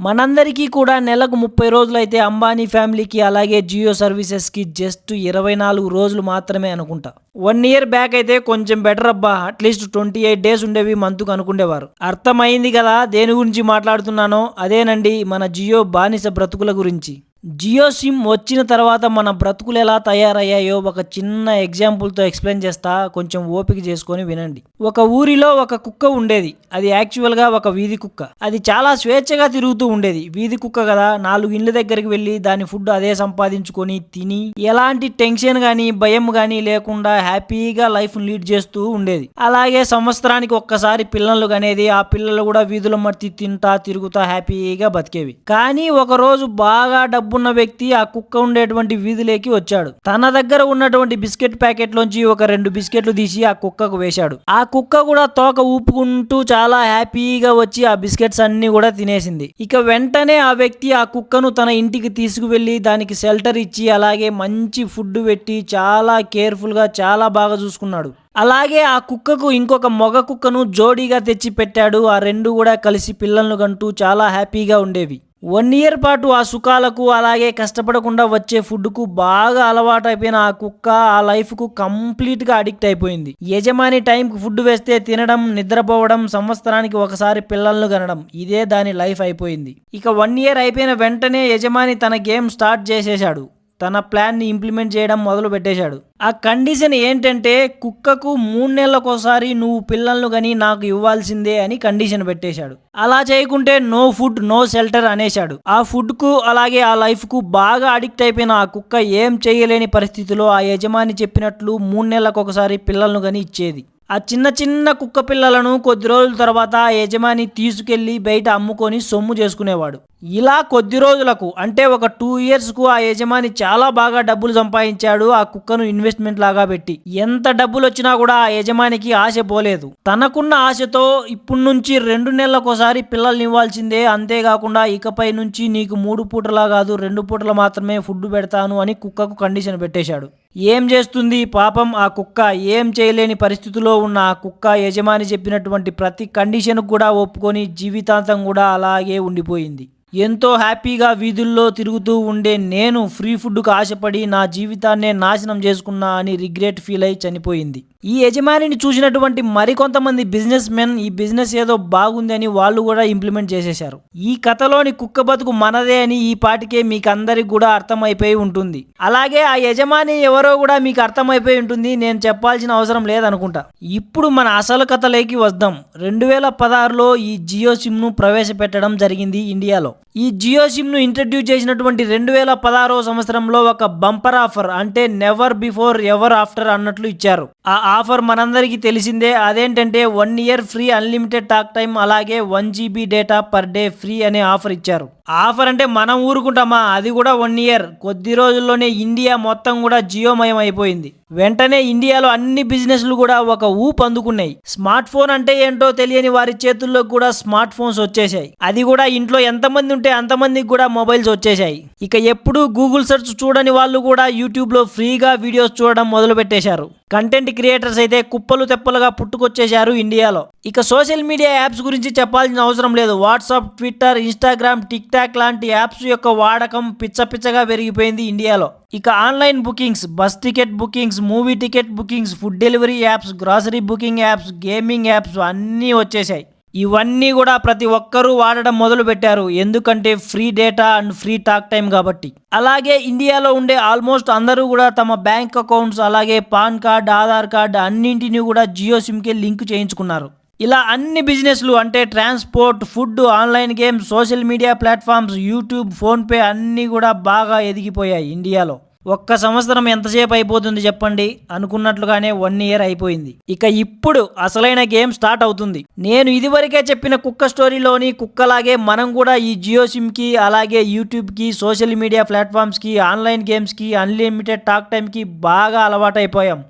మనందరికీ కూడా నెలకు ముప్పై రోజులైతే అంబానీ ఫ్యామిలీకి అలాగే జియో సర్వీసెస్కి జస్ట్ ఇరవై నాలుగు రోజులు మాత్రమే అనుకుంటా. వన్ ఇయర్ బ్యాక్ అయితే కొంచెం బెటర్ అబ్బా. అట్లీస్ట్ ట్వంటీ ఎయిట్ డేస్ ఉండేవి మంత్కు అనుకునేవారు అర్థమైంది కదా దేని గురించి మాట్లాడుతున్నానో? అదేనండి మన జియో బానిస బ్రతుకుల గురించి. జియో సిమ్ వచ్చిన తర్వాత మన బ్రతుకులు ఎలా తయారయ్యాయో ఒక చిన్న ఎగ్జాంపుల్తో ఎక్స్ప్లెయిన్ చేస్తా కొంచెం ఓపిక చేసుకొని వినండి. ఒక ఊరిలో ఒక కుక్క ఉండేది. అది యాక్చువల్గా ఒక వీధి కుక్క. అది చాలా స్వేచ్ఛగా తిరుగుతూ ఉండేది. వీధి కుక్క కదా నాలుగు ఇండ్ల దగ్గరికి వెళ్ళి దాని ఫుడ్ అదే సంపాదించుకొని తిని ఎలాంటి టెన్షన్ కానీ భయం కానీ లేకుండా హ్యాపీగా లైఫ్ లీడ్ చేస్తూ ఉండేది. అలాగే సంవత్సరానికి ఒక్కసారి పిల్లలు కనేది ఆ పిల్లలు కూడా వీధుల మట్టి తింటా తిరుగుతా హ్యాపీగా బతికేవి. కానీ ఒకరోజు బాగా డబ్బు డబ్బున్న వ్యక్తి ఆ కుక్క ఉండేటువంటి వీధిలోకి వచ్చాడు. తన దగ్గర ఉన్నటువంటి బిస్కెట్ ప్యాకెట్ లోంచి ఒక రెండు బిస్కెట్లు తీసి ఆ కుక్కకు వేశాడు. ఆ కుక్క కూడా తోక ఊపుకుంటూ చాలా హ్యాపీగా వచ్చి ఆ బిస్కెట్స్ అన్ని కూడా తినేసింది. ఇక వెంటనే ఆ వ్యక్తి ఆ కుక్కను తన ఇంటికి తీసుకువెళ్ళి దానికి షెల్టర్ ఇచ్చి అలాగే మంచి ఫుడ్ పెట్టి చాలా కేర్ఫుల్గా చాలా బాగా చూసుకున్నాడు. అలాగే ఆ కుక్కకు ఇంకొక మొగ కుక్కను జోడీగా తెచ్చి పెట్టాడు ఆ రెండు కూడా కలిసి పిల్లలను కంటూ చాలా హ్యాపీగా ఉండేవి. వన్ ఇయర్ పాటు ఆ సుఖాలకు అలాగే కష్టపడకుండా వచ్చే ఫుడ్కు బాగా అలవాటు అయిపోయిన ఆ కుక్క ఆ లైఫ్కు కంప్లీట్గా అడిక్ట్ అయిపోయింది. యజమాని టైంకు ఫుడ్ వేస్తే తినడం నిద్రపోవడం సంవత్సరానికి ఒకసారి పిల్లలను కనడం ఇదే దాని లైఫ్ అయిపోయింది. ఇక వన్ ఇయర్ అయిపోయిన వెంటనే యజమాని తన గేమ్ స్టార్ట్ చేసేశాడు. తన ప్లాన్ని ఇంప్లిమెంట్ చేయడం మొదలు పెట్టేశాడు. ఆ కండిషన్ ఏంటంటే కుక్కకు మూడు నెలలకోసారి నువ్వు పిల్లలను కానీ నాకు ఇవ్వాల్సిందే అని కండిషన్ పెట్టేశాడు. అలా చేయకుంటే నో ఫుడ్ నో షెల్టర్ అనేశాడు. ఆ ఫుడ్కు అలాగే ఆ లైఫ్కు బాగా అడిక్ట్ అయిపోయిన ఆ కుక్క ఏం చేయలేని పరిస్థితిలో ఆ యజమాని చెప్పినట్లు మూడు నెలలకు ఒకసారి పిల్లలను కానీ ఇచ్చేది. ఆ చిన్న చిన్న కుక్క పిల్లలను కొద్ది రోజుల తర్వాత ఆ యజమాని తీసుకెళ్ళి బయట అమ్ముకొని సొమ్ము చేసుకునేవాడు. ఇలా కొద్ది రోజులకు అంటే ఒక టూ ఇయర్స్కు ఆ యజమాని చాలా బాగా డబ్బులు సంపాదించాడు ఆ కుక్కను ఇన్వెస్ట్మెంట్ లాగా పెట్టి. ఎంత డబ్బులు వచ్చినా కూడా ఆ యజమానికి ఆశ పోలేదు. తనకున్న ఆశతో ఇప్పటి నుంచి రెండు నెలలకోసారి పిల్లల్ని ఇవ్వాల్సిందే. అంతేకాకుండా ఇకపై నుంచి నీకు మూడు పూటలా కాదు రెండు పూటలు మాత్రమే ఫుడ్ పెడతాను అని కుక్కకు కండిషన్ పెట్టేశాడు. ఏం చేస్తుంది పాపం? ఆ కుక్క ఏం చేయలేని పరిస్థితిలో ఉన్న ఆ కుక్క యజమాని చెప్పినటువంటి ప్రతి కండిషన్కు కూడా ఒప్పుకొని జీవితాంతం కూడా అలాగే ఉండిపోయింది. ఎంతో హ్యాపీగా వీధుల్లో తిరుగుతూ ఉండే నేను ఫ్రీ ఫుడ్కు ఆశపడి నా జీవితాన్నే నాశనం చేసుకున్నా అని రిగ్రెట్ ఫీల్ అయి చనిపోయింది. ఈ యజమానిని చూసినటువంటి మరికొంతమంది బిజినెస్ మెన్ ఈ బిజినెస్ ఏదో బాగుంది అని వాళ్ళు కూడా ఇంప్లిమెంట్ చేసేశారు. ఈ కథలోని కుక్క బతుకు మనదే అని ఈ పాటికే మీకు అందరికి కూడా అర్థమైపోయి ఉంటుంది. అలాగే ఆ యజమాని ఎవరో కూడా మీకు అర్థమైపోయి ఉంటుంది. నేను చెప్పాల్సిన అవసరం లేదనుకుంటా. ఇప్పుడు మన అసలు కథలోకి వద్దాం. రెండు వేల పదహారులో ఈ జియో సిమ్ను ప్రవేశపెట్టడం జరిగింది ఇండియాలో. ఈ జియో సిమ్ను ఇంట్రడ్యూస్ చేసినటువంటి రెండు వేల పదహారో సంవత్సరంలో ఒక బంపర్ ఆఫర్ అంటే నెవర్ బిఫోర్ ఎవర్ ఆఫ్టర్ అన్నట్లు ఇచ్చారు. ఆ ఆఫర్ మనందరికీ తెలిసిందే అదేంటంటే one year free unlimited talk time అలాగే one GB data per day free అనే ఆఫర్ ఇచ్చారు. ఆఫర్ అంటే మనం ఊరుకుంటామా? అది కూడా వన్ ఇయర్ కొద్ది రోజుల్లోనే ఇండియా మొత్తం కూడా జియోమయం అయిపోయింది. వెంటనే ఇండియాలో అన్ని బిజినెస్లు కూడా ఒక ఊపు అందుకున్నాయి. స్మార్ట్ ఫోన్ అంటే ఏంటో తెలియని వారి చేతుల్లో కూడా స్మార్ట్ ఫోన్స్ వచ్చేసాయి అది కూడా ఇంట్లో ఎంతమంది ఉంటే అంతమందికి కూడా మొబైల్స్ వచ్చేసాయి ఇక ఎప్పుడు గూగుల్ సెర్చ్ చూడని వాళ్ళు కూడా యూట్యూబ్లో ఫ్రీగా వీడియోస్ చూడడం మొదలు పెట్టేశారు కంటెంట్ క్రియేటర్స్ అయితే కుప్పలు తెప్పలుగా పుట్టుకొచ్చేశారు ఇండియాలో. ఇక సోషల్ మీడియా యాప్స్ గురించి చెప్పాల్సిన అవసరం లేదు. WhatsApp Twitter Instagram TikTok లాంటి యాప్స్ యొక్క వాడకం పిచ్చ పిచ్చగా పెరిగిపోయింది ఇండియాలో. ఇక online bookings bus ticket bookings movie ticket bookings food delivery apps grocery booking apps gaming apps అన్నీ వచ్చేసాయి ఇవన్నీ కూడా ప్రతి ఒక్కరూ వాడడం మొదలు పెట్టారు ఎందుకంటే free data and free talk time కాబట్టి. అలాగే ఇండియాలో ఉండే ఆల్మోస్ట్ అందరూ కూడా తమ బ్యాంక్ అకౌంట్స్ అలాగే పాన్ కార్డ్ ఆధార్ కార్డ్ అన్నింటినీ కూడా జియో సిమ్కి లింక్ చేయించుకున్నారు. ఇలా అన్ని బిజినెస్లు అంటే transport food online games social media platforms YouTube PhonePe అన్నీ కూడా బాగా ఎదిగిపోయాయి ఇండియాలో. ఒక్క సంవత్సరం ఎంతసేపు అయిపోతుంది చెప్పండి? అనుకున్నట్లుగానే వన్ ఇయర్ అయిపోయింది. ఇక ఇప్పుడు అసలైన గేమ్ స్టార్ట్ అవుతుంది. నేను ఇదివరకే చెప్పిన కుక్క స్టోరీలోని కుక్కలాగే మనం కూడా ఈ జియో సిమ్కి అలాగే యూట్యూబ్కి సోషల్ మీడియా ప్లాట్ఫామ్స్కి ఆన్లైన్ గేమ్స్కి అన్లిమిటెడ్ టాక్ టైంకి బాగా అలవాటైపోయాం.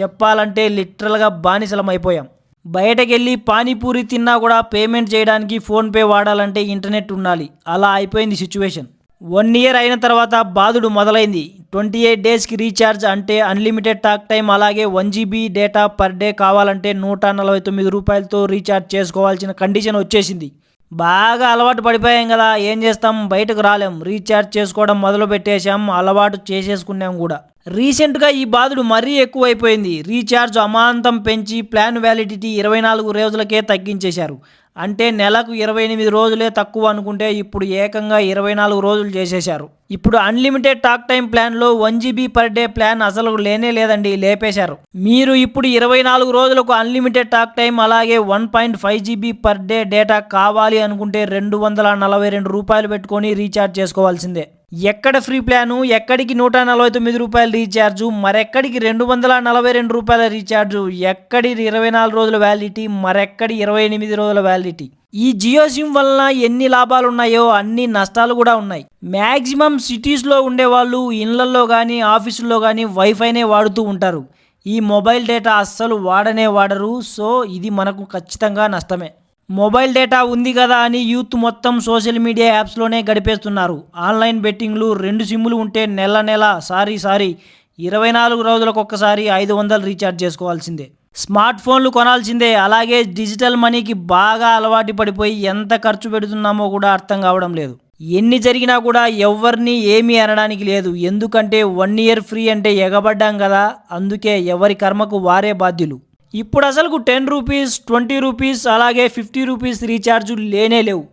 చెప్పాలంటే లిటరల్గా బానిసలం అయిపోయాం బయటకెళ్ళి పానీపూరి తిన్నా కూడా పేమెంట్ చేయడానికి ఫోన్పే వాడాలంటే ఇంటర్నెట్ ఉండాలి. అలా అయిపోయింది సిచ్యువేషన్. వన్ ఇయర్ అయిన తర్వాత బాధుడు మొదలైంది. ట్వంటీ ఎయిట్ డేస్కి రీఛార్జ్ అంటే అన్లిమిటెడ్ టాక్ టైం అలాగే one GB data per day కావాలంటే నూట నలభై తొమ్మిది రూపాయలతో రీఛార్జ్ చేసుకోవాల్సిన కండిషన్ వచ్చేసింది. బాగా అలవాటు పడిపోయాం కదా ఏం చేస్తాం? బయటకు రాలేం. రీఛార్జ్ చేసుకోవడం మొదలు పెట్టేశాం అలవాటు చేసేసుకున్నాం కూడా. రీసెంట్గా ఈ బాధుడు మరీ ఎక్కువైపోయింది. రీఛార్జ్ అమాంతం పెంచి ప్లాన్ వ్యాలిడిటీ ఇరవై నాలుగు రోజులకే తగ్గించేశారు. అంటే నెలకు ఇరవై ఎనిమిది రోజులే తక్కువ అనుకుంటే ఇప్పుడు ఏకంగా ఇరవై నాలుగు రోజులు చేసేశారు. ఇప్పుడు అన్లిమిటెడ్ టాక్ టైం ప్లాన్లో one GB per day plan అసలు లేనే లేదండి లేపేశారు. మీరు ఇప్పుడు ఇరవై నాలుగు రోజులకు అన్లిమిటెడ్ టాక్ టైం అలాగే one point five GB per day data కావాలి అనుకుంటే రెండు వందల నలభై రెండు రూపాయలు పెట్టుకొని రీఛార్జ్ చేసుకోవాల్సిందే. ఎక్కడ ఫ్రీ ప్లాను? ఎక్కడికి నూట నలభై తొమ్మిది రూపాయల రీఛార్జు? మరెక్కడికి రెండు వందల నలభై రెండు రూపాయల రీఛార్జు? ఎక్కడి ఇరవై నాలుగు రోజుల వ్యాలిడిటీ మరెక్కడి ఇరవై ఎనిమిది రోజుల వ్యాలిడిటీ ఈ జియో సిమ్ వలన ఎన్ని లాభాలు ఉన్నాయో అన్ని నష్టాలు కూడా ఉన్నాయి. మ్యాక్సిమం సిటీస్లో ఉండేవాళ్ళు ఇళ్ళల్లో కానీ ఆఫీసుల్లో కానీ వైఫైనే వాడుతూ ఉంటారు. ఈ మొబైల్ డేటా అస్సలు వాడనే వాడరు. సో ఇది మనకు ఖచ్చితంగా నష్టమే. మొబైల్ డేటా ఉంది కదా అని యూత్ మొత్తం సోషల్ మీడియా యాప్స్లోనే గడిపేస్తున్నారు. ఆన్లైన్ బెట్టింగ్లు రెండు సిమ్లు ఉంటే నెల నెల సారీ సారీ ఇరవై నాలుగు రోజులకొకసారి ఐదు వందలు రీఛార్జ్ చేసుకోవాల్సిందే. స్మార్ట్ ఫోన్లు కొనాల్సిందే. అలాగే డిజిటల్ మనీకి బాగా అలవాటు పడిపోయి ఎంత ఖర్చు పెడుతున్నామో కూడా అర్థం కావడం లేదు. ఎన్ని జరిగినా కూడా ఎవరిని ఏమీ అనడానికి లేదు. ఎందుకంటే వన్ ఇయర్ ఫ్రీ అంటే ఎగబడ్డాం కదా. అందుకే ఎవరి కర్మకు వారే బాధ్యులు. ఇప్పుడు అసలుకు టెన్ రూపీస్ ట్వంటీ రూపీస్ అలాగే ఫిఫ్టీ రూపీస్ రీఛార్జ్ లేనే లేవు.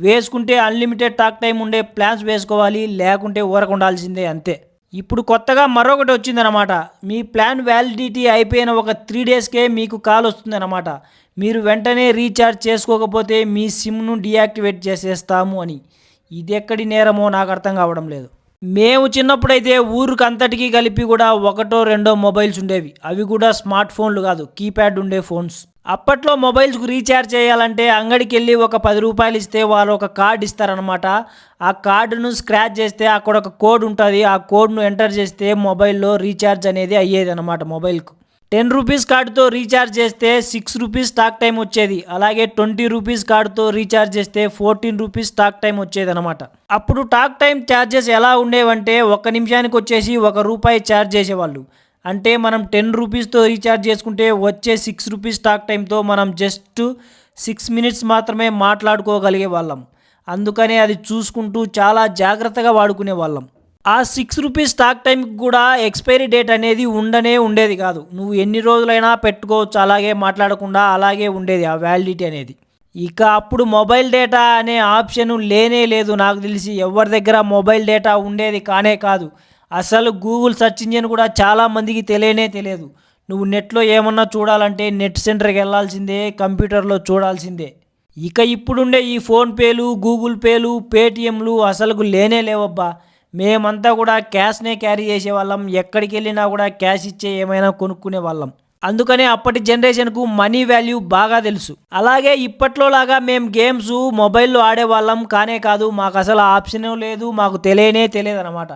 వేసుకుంటే అన్లిమిటెడ్ టాక్ టైం ఉండే ప్లాన్స్ వేసుకోవాలి లేకుంటే ఊరకు ఉండాల్సిందే అంతే. ఇప్పుడు కొత్తగా మరొకటి వచ్చిందనమాట మీ ప్లాన్ వ్యాలిడిటీ అయిపోయిన ఒక త్రీ డేస్కే మీకు కాల్ వస్తుందన్నమాట. మీరు వెంటనే రీఛార్జ్ చేసుకోకపోతే మీ సిమ్ను డియాక్టివేట్ చేసేస్తాము అని. ఇది ఎక్కడి నేరమో నాకు అర్థం కావడం లేదు. మేము చిన్నప్పుడైతే ఊరికి అంతటికీ కలిపి కూడా ఒకటో రెండో మొబైల్స్ ఉండేవి. అవి కూడా స్మార్ట్ ఫోన్లు కాదు కీప్యాడ్ ఉండే ఫోన్స్. అప్పట్లో మొబైల్స్కు రీఛార్జ్ చేయాలంటే అంగడికి వెళ్ళి ఒక పది రూపాయలు ఇస్తే వాళ్ళు ఒక కార్డు ఇస్తారనమాట ఆ కార్డును స్క్రాచ్ చేస్తే అక్కడ ఒక కోడ్ ఉంటుంది. ఆ కోడ్ను ఎంటర్ చేస్తే మొబైల్లో రీఛార్జ్ అనేది అయ్యేది అనమాట మొబైల్కు. టెన్ రూపీస్ కార్డుతో రీఛార్జ్ చేస్తే సిక్స్ రూపీస్ టాక్ టైం వచ్చేది. అలాగే ట్వంటీ రూపీస్ కార్డుతో రీఛార్జ్ చేస్తే ఫోర్టీన్ రూపీస్ టాక్ టైం వచ్చేది అనమాట అప్పుడు టాక్ టైం ఛార్జెస్ ఎలా ఉండేవంటే ఒక నిమిషానికి వచ్చేసి ఒక రూపాయి ఛార్జ్ చేసేవాళ్ళు. అంటే మనం టెన్ రూపీస్తో రీఛార్జ్ చేసుకుంటే వచ్చే సిక్స్ రూపీస్ టాక్ టైంతో మనం జస్ట్ సిక్స్ మినిట్స్ మాత్రమే మాట్లాడుకోగలిగే వాళ్ళం. అందుకనే అది చూసుకుంటూ చాలా జాగ్రత్తగా వాడుకునే వాళ్ళం. ఆ సిక్స్ రూపీస్ స్టాక్ టైంకి కూడా ఎక్స్పైరీ డేట్ అనేది ఉండనే ఉండేది కాదు. నువ్వు ఎన్ని రోజులైనా పెట్టుకోవచ్చు అలాగే మాట్లాడకుండా అలాగే ఉండేది ఆ వ్యాలిడిటీ అనేది. ఇక అప్పుడు మొబైల్ డేటా అనే ఆప్షన్ లేనే లేదు. నాకు తెలిసి ఎవరి దగ్గర మొబైల్ డేటా ఉండేది కానే కాదు. అసలు గూగుల్ సెర్చ్ ఇంజిన్ కూడా చాలా మందికి తెలియనే తెలియదు. నువ్వు నెట్లో ఏమన్నా చూడాలంటే నెట్ సెంటర్కి వెళ్ళాల్సిందే కంప్యూటర్లో చూడాల్సిందే. ఇక ఇప్పుడుండే ఈ ఫోన్పేలు గూగుల్ పేలు పేటిఎంలు అసలు లేనే లేవబ్బా. మేమంతా కూడా క్యాష్నే క్యారీ చేసేవాళ్ళం. ఎక్కడికి వెళ్ళినా కూడా క్యాష్ ఇచ్చే ఏమైనా కొనుక్కునే వాళ్ళం. అందుకనే అప్పటి జనరేషన్కు మనీ వాల్యూ బాగా తెలుసు. అలాగే ఇప్పట్లో లాగా మేము గేమ్స్ మొబైల్లో ఆడేవాళ్ళం. కానే కాదు మాకు అసలు ఆప్షన్ లేదు. మాకు తెలియనే తెలియదు అనమాట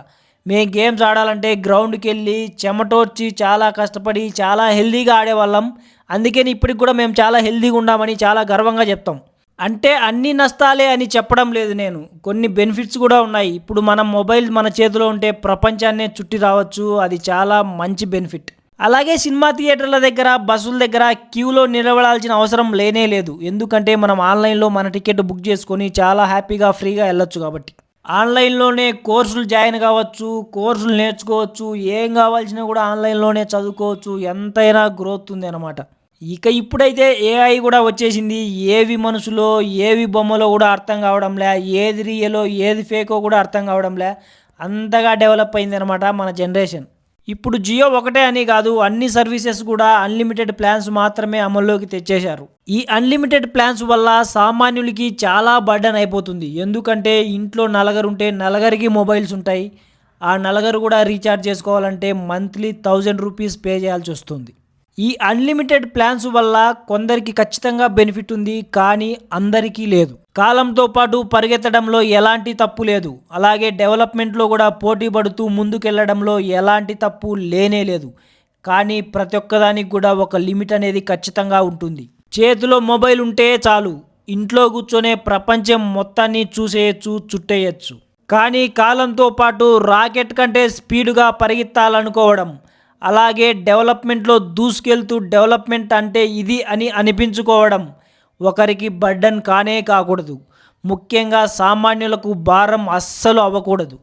మేము గేమ్స్ ఆడాలంటే గ్రౌండ్కి వెళ్ళి చెమటోర్చి చాలా కష్టపడి చాలా హెల్దీగా ఆడేవాళ్ళం. అందుకని ఇప్పటికి కూడా మేము చాలా హెల్దీగా ఉన్నామని చాలా గర్వంగా చెప్తాం. అంటే అన్ని నష్టాలే అని చెప్పడం లేదు నేను. కొన్ని బెనిఫిట్స్ కూడా ఉన్నాయి. ఇప్పుడు మన మొబైల్ మన చేతిలో ఉంటే ప్రపంచాన్నే చుట్టి రావచ్చు. అది చాలా మంచి బెనిఫిట్. అలాగే సినిమా థియేటర్ల దగ్గర బస్సుల దగ్గర క్యూలో నిలబడాల్సిన అవసరం లేనే లేదు. ఎందుకంటే మనం ఆన్లైన్లో మన టికెట్ బుక్ చేసుకొని చాలా హ్యాపీగా ఫ్రీగా వెళ్ళొచ్చు కాబట్టి. ఆన్లైన్లోనే కోర్సులు జాయిన్ కావచ్చు కోర్సులు నేర్చుకోవచ్చు. ఏం కావాల్సినా కూడా ఆన్లైన్లోనే చదువుకోవచ్చు. ఎంతైనా గ్రోత్ ఉంది అనమాట ఇక ఇప్పుడైతే ఏఐ కూడా వచ్చేసింది. ఏవి మనసులో ఏవి బొమ్మలో కూడా అర్థం కావడంలే ఏది రియలో ఏది ఫేకో కూడా అర్థం కావడంలే అంతగా డెవలప్ అయింది అనమాట మన జనరేషన్ ఇప్పుడు జియో ఒకటే అని కాదు అన్ని సర్వీసెస్ కూడా అన్లిమిటెడ్ ప్లాన్స్ మాత్రమే అమల్లోకి తెచ్చేశారు. ఈ అన్లిమిటెడ్ ప్లాన్స్ వల్ల సామాన్యులకి చాలా బర్డన్ అయిపోతుంది. ఎందుకంటే ఇంట్లో నలగరుంటే నలగరికి మొబైల్స్ ఉంటాయి. ఆ నలగరు కూడా రీఛార్జ్ చేసుకోవాలంటే మంత్లీ థౌజండ్ రూపీస్ పే చేయాల్సి వస్తుంది. ఈ అన్లిమిటెడ్ ప్లాన్స్ వల్ల కొందరికి ఖచ్చితంగా బెనిఫిట్ ఉంది కానీ అందరికీ లేదు. కాలంతో పాటు పరిగెత్తడంలో ఎలాంటి తప్పు లేదు. అలాగే డెవలప్మెంట్లో కూడా పోటీ పడుతూ ముందుకెళ్ళడంలో ఎలాంటి తప్పు లేనే లేదు. కానీ ప్రతి ఒక్కదానికి కూడా ఒక లిమిట్ అనేది ఖచ్చితంగా ఉంటుంది. చేతిలో మొబైల్ ఉంటే చాలు. ఇంట్లో కూర్చొనే ప్రపంచం మొత్తాన్ని చూసేయచ్చు చుట్టేయచ్చు. కానీ కాలంతో పాటు రాకెట్ కంటే స్పీడుగా పరిగెత్తాలనుకోవడం అలాగే డెవలప్మెంట్లో దూసుకెళ్తూ డెవలప్మెంట్ అంటే ఇది అని అనిపించుకోవడం ఒకరికి బర్డన్ కానే కాకూడదు. ముఖ్యంగా సామాన్యులకు భారం అస్సలు అవ్వకూడదు.